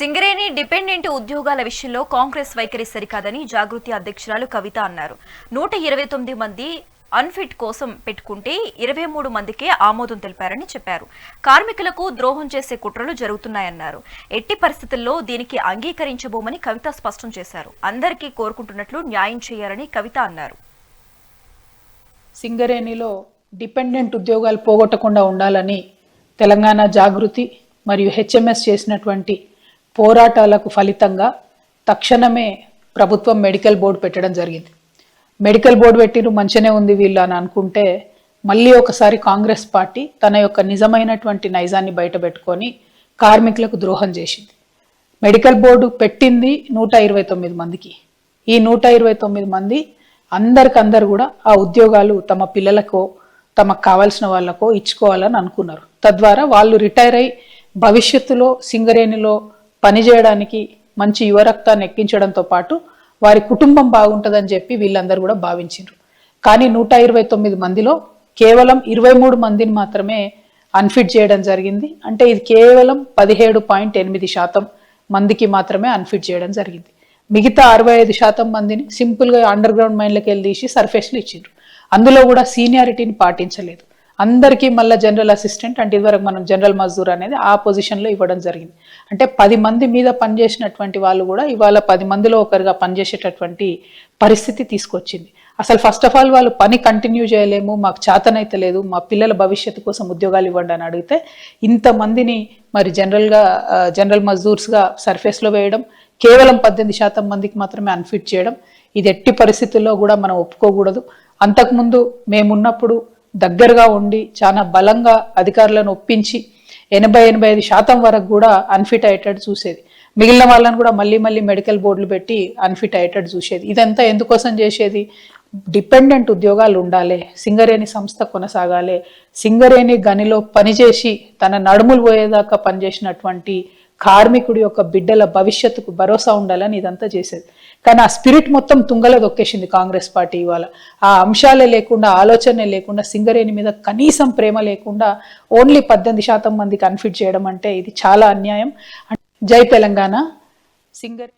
Singareni dependent ఉద్యోగాల విషయంలో కాంగ్రెస్ వైఖరి సరికాదని జాగృతి అధ్యక్షురాలు కవిత అన్నారు. నూట ఇరవై తొమ్మిది మంది అన్ఫిట్ కోసం పెట్టుకుంటే ఇరవై మూడు మందికే ఆమోదం తెలిపారని చెప్పారు. కార్మికులకు ద్రోహం చేసే కుట్రలు జరుగుతున్నాయన్నారు. ఎట్టి పరిస్థితుల్లో దీనికి అంగీకరించబోమని కవిత స్పష్టం చేశారు. అందరికీ కోరుకుంటున్నట్లు న్యాయం చేయాలని కవిత అన్నారు. సింగరేణిలో డిపెండెంట్ ఉద్యోగాలు పోగొట్టకుండా ఉండాలని తెలంగాణ జాగృతి మరియు హెచ్ఎంఎస్ చేసినటువంటి పోరాటాలకు ఫలితంగా తక్షణమే ప్రభుత్వం మెడికల్ బోర్డు పెట్టడం జరిగింది. మెడికల్ బోర్డు పెట్టిరు మంచినే ఉంది వీళ్ళు అని అనుకుంటే మళ్ళీ ఒకసారి కాంగ్రెస్ పార్టీ తన యొక్క నిజమైనటువంటి నైజాన్ని బయటపెట్టుకొని కార్మికులకు ద్రోహం చేసింది. మెడికల్ బోర్డు పెట్టింది నూట ఇరవై తొమ్మిది మందికి. ఈ నూట ఇరవై తొమ్మిది మంది అందరికందరు కూడా ఆ ఉద్యోగాలు తమ పిల్లలకో తమకు కావాల్సిన వాళ్ళకో ఇచ్చుకోవాలని అనుకున్నారు. తద్వారా వాళ్ళు రిటైర్ అయి భవిష్యత్తులో సింగరేణిలో పనిచేయడానికి మంచి యువరక్తాన్ని ఎక్కించడంతో పాటు వారి కుటుంబం బాగుంటుందని చెప్పి వీళ్ళందరూ కూడా భావించారు కానీ నూట ఇరవై తొమ్మిది మందిలో కేవలం ఇరవై మూడు మందిని మాత్రమే అన్ఫిట్ చేయడం జరిగింది. అంటే ఇది కేవలం పదిహేడు పాయింట్ ఎనిమిది శాతం మందికి మాత్రమే అన్ఫిట్ చేయడం జరిగింది. మిగతా అరవై ఐదు శాతం మందిని సింపుల్గా అండర్ గ్రౌండ్ మైన్లోకి వెళ్ళి తీసి సర్ఫేస్లు ఇచ్చిండ్రు. అందులో కూడా సీనియారిటీని పాటించలేదు. అందరికీ మళ్ళీ జనరల్ అసిస్టెంట్ అంటే ఇదివరకు మనం జనరల్ మజూర్ అనేది ఆ పొజిషన్లో ఇవ్వడం జరిగింది. అంటే పది మంది మీద పనిచేసినటువంటి వాళ్ళు కూడా ఇవాళ పది మందిలో ఒకరిగా పనిచేసేటటువంటి పరిస్థితి తీసుకొచ్చింది. అసలు ఫస్ట్ ఆఫ్ ఆల్ వాళ్ళు పని కంటిన్యూ చేయలేము మాకు చేతనైతే లేదు మా పిల్లల భవిష్యత్తు కోసం ఉద్యోగాలు ఇవ్వండి అని అడిగితే ఇంతమందిని మరి జనరల్గా జనరల్ మజూర్స్గా సర్ఫేస్లో వేయడం కేవలం పద్దెనిమిది శాతం మందికి మాత్రమే అన్ఫిట్ చేయడం ఇది ఎట్టి పరిస్థితుల్లో కూడా మనం ఒప్పుకోకూడదు. అంతకుముందు మేమున్నప్పుడు దగ్గరగా ఉండి చాలా బలంగా అధికారులను ఒప్పించి ఎనభై ఎనభై ఐదు శాతం వరకు కూడా అన్ఫిట్ అయ్యేటట్టు చూసేది. మిగిలిన వాళ్ళని కూడా మళ్ళీ మళ్ళీ మెడికల్ బోర్డులు పెట్టి అన్ఫిట్ అయ్యేటట్టు చూసేది. ఇదంతా ఎందుకోసం చేసేది? డిపెండెంట్ ఉద్యోగాలు ఉండాలి సింగరేణి సంస్థ కొనసాగాలి సింగరేణి గనిలో పనిచేసి తన నడుములు పోయేదాకా పనిచేసినటువంటి కార్మికుడి యొక్క బిడ్డల భవిష్యత్తుకు భరోసా ఉండాలని ఇదంతా చేసేది. కానీ ఆ స్పిరిట్ మొత్తం తుంగల దొక్కేసింది కాంగ్రెస్ పార్టీ ఇవాళ. ఆ అంశాలే లేకుండా ఆలోచనే లేకుండా సింగరేణి మీద కనీసం ప్రేమ లేకుండా ఓన్లీ పద్దెనిమిది శాతం మందికి అన్ఫిట్ చేయడం అంటే ఇది చాలా అన్యాయం. జై తెలంగాణ. సింగర్